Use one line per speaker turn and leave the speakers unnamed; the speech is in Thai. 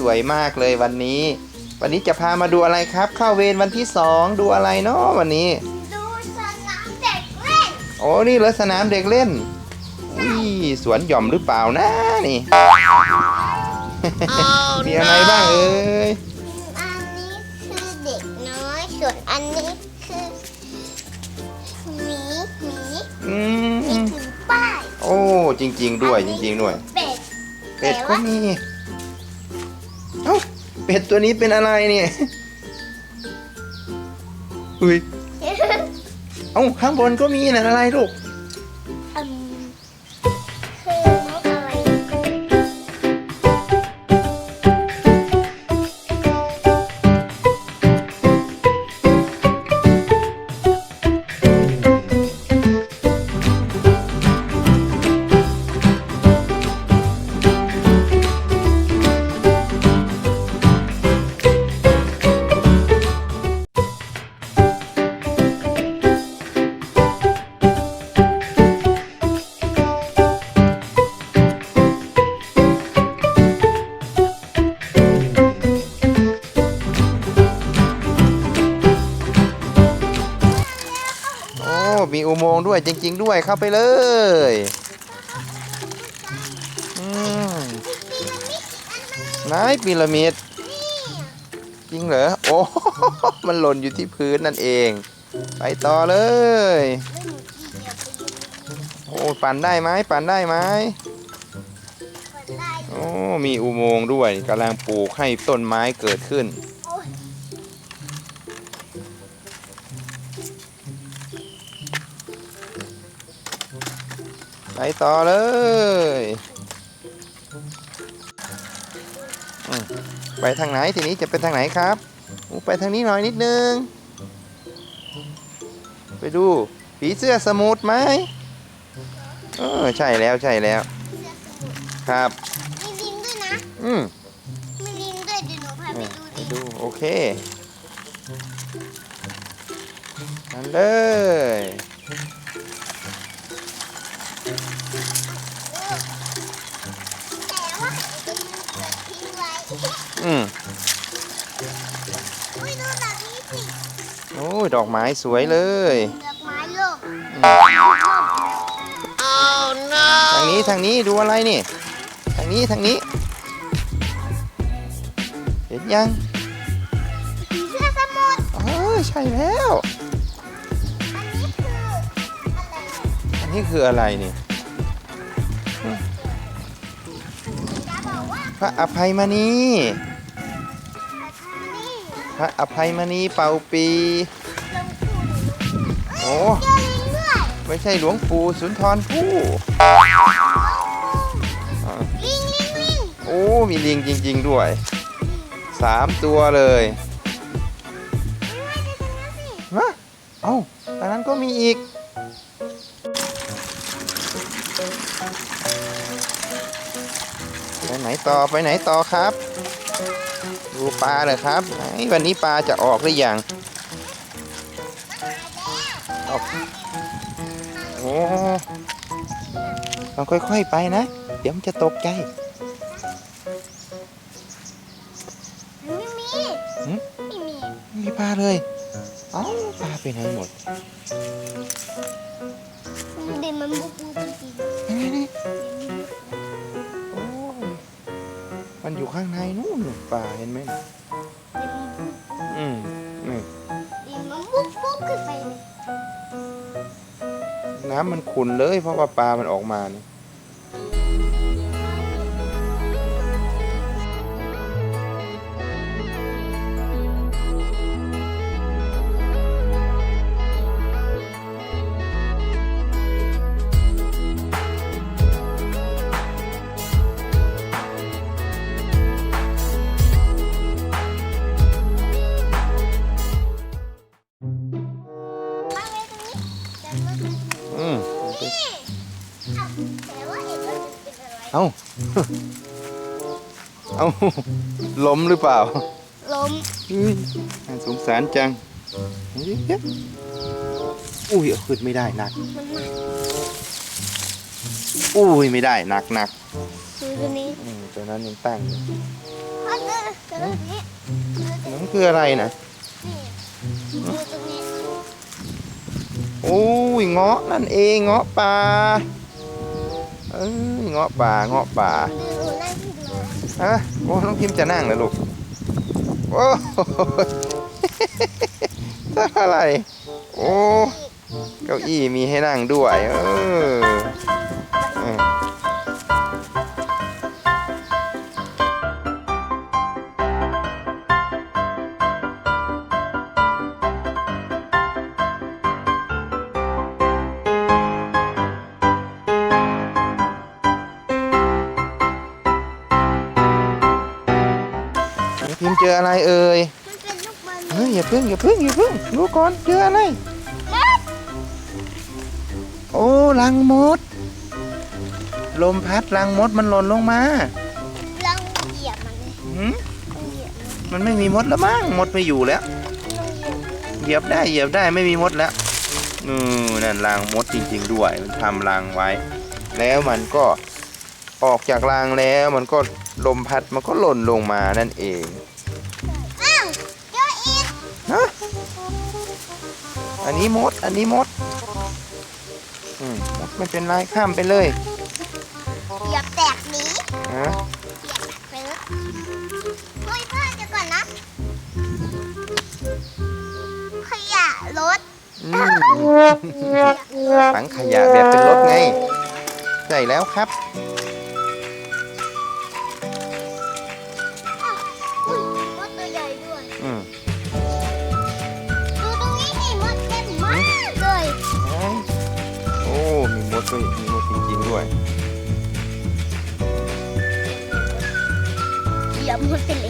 สวยมากเลยวันนี้ วันนี้จะพามาดูอะไรครับ เข้าเวรวันที่สองดูอะไรเนาะวันนี้
ดูสนามเด็กเล่น
โอ้นี่เหรอสนามเด็กเล่นอุ้ยสวนหย่อมหรือเปล่านะนี่ มีอะไรบ้างเอ่ย
อันนี้คือเด็กน้อย ส่วนอันนี้คือหมีหมี
อื
มี
ม
ถือป้าย
โอ้จริง ๆ ด้วยจริง ๆ ด้วย
เป็ด
เป็ดก็มีเอ้า เป็ดตัวนี้เป็นอะไรเนี่ย อุ้ย เอ้าข้างบนก็มีนะอะไรลูก
มีอุ
โมงค์ด้วยจริง ๆ ด้วยเข้าไปเลยอืมไหนพีระมิดจริงเหรอโอ้มันหล่นอยู่ที่พื้นนั่นเอง ไปต่อเลย โอ้ปั่นได้ไหมปั่นได้ไหมโอ้มีอุโมงค์ด้วยกำลังปลูกให้ต้นไม้เกิดขึ้น ไปต่อเลยอืมไปทางไหนทีนี้จะไปทางไหนครับอู้ไปทางนี้หน่อยนิดนึง ไปดูผีเสื้อสมุทรไหมเออใช่แล้วใช่แล้ว ครับ
มีลิงด้วยนะ
อืม
มีลิงด้วยเดี๋ยวหนูพาไปดู
ไป
ดิ
ดูโอเคนั่นเลย
ด
อกไม้สวยเลย
ดอกไม้โลก
ทางนี้ทางนี้ดูอะไรนี่ ทางนี้ทางนี้ เห็นยัง
ผีเสื้อสมุทร
เออใช่แล้ว
อันนี้คืออะไร
อันนี้คืออะไรนี่พระอภัยมณีพระอภัยมณีเป่าปี อ้
เจอลิงด้วย
ไม่ใช่หลวงปู่สุนทรภู่อ่า
ลิงลิงลิง
โอ้ มีลิงจริง ๆ ด้วยสามตัวเลยฮะเอ้าอันนั้นก็มีอีก ไปไหนต่อไปไหนต่อครับ ดูปลาเลยครับ ไหนวันนี้ปลาจะออกหรือยัง อ้ต้องค่อยๆไปนะ เดี๋ยวมันจะตกใจ
ไม่มี
หืม
ไม่มี
ไม่มีปลาเลย เอ้าปลาไปไหนหมด
เดี๋ยวมันบุกบุกจริง
ยังไงนี่โอ้ยมันอยู่ข้างในนู่นน่ะปลาเห็นไหมำมันขุ่นเลย เพราะว่าปลามันออกมานี่
เป็นอะไร
เอ้า เอ้าล้มหรือเปล่า
ล้ม
อุ้ยน่าสงสารจังเฮ้ยเดี๋ยวอุ้ยเอาขึ้นไม่ได้หนัก
มันหนัก
อุ้ยไม่ได้หนักหนัก
คือตัวนี้
อืมตัวนั้นยังตั้งอยู่
เพราะดูตรงนี้ดูตรง
นั่นคืออะไรนะ
นี้ดูตรงนี้
โอ้ยเงาะนั่นเองเงาะป่า เอ้ยเงาะป่าเงาะป่า
ดูนั่งที่ดู
ฮะโอ้น้องพิมจะนั่งเหรอลูกโอ้โหทำอะไร โอ้ เก้าอี้มีให้นั่งด้วย เออ เออน้องพิมพ์เจออะไรเอ่ย
มันเป็นลูกบอล
เฮ้ยอย่าเพิ่งอย่าเพิ่งอย่าเพิ่งดูก่อนเจออะไรโอ้ลังมด ลมพัดลังมดมันหล่นลงมา
ลองเหยียบมันเลย
หืม
ลองเหยียบมัน
มันไม่มีมดแล้วมั้งมดไม่อยู่แล้ว
ลองเหยียบมัน
เหยียบได้เหยียบได้ไม่มีมดแล้วนู่นนั่นรังมดจริง ๆ ด้วย มันทำรังไว้ แล้วมันก็ออกจากรังแล้ว มันก็ลมพัดมันก็หล่นลงมานั่นเอง
อั
นนี้มด อันนี้มดอืมมดไม่เป็นไรข้ามไปเลย
เหยียบแตกหนี
ฮะ
เหยียบไปเลยเฮ้ยพ่อเดี๋ยวก่อนนะขยะรถ
อืมถังขยะแบบเป็นรถไงใช่แล้วครับ ช่วยมีมดจริงๆด้วย
เหยียบมดไปเลย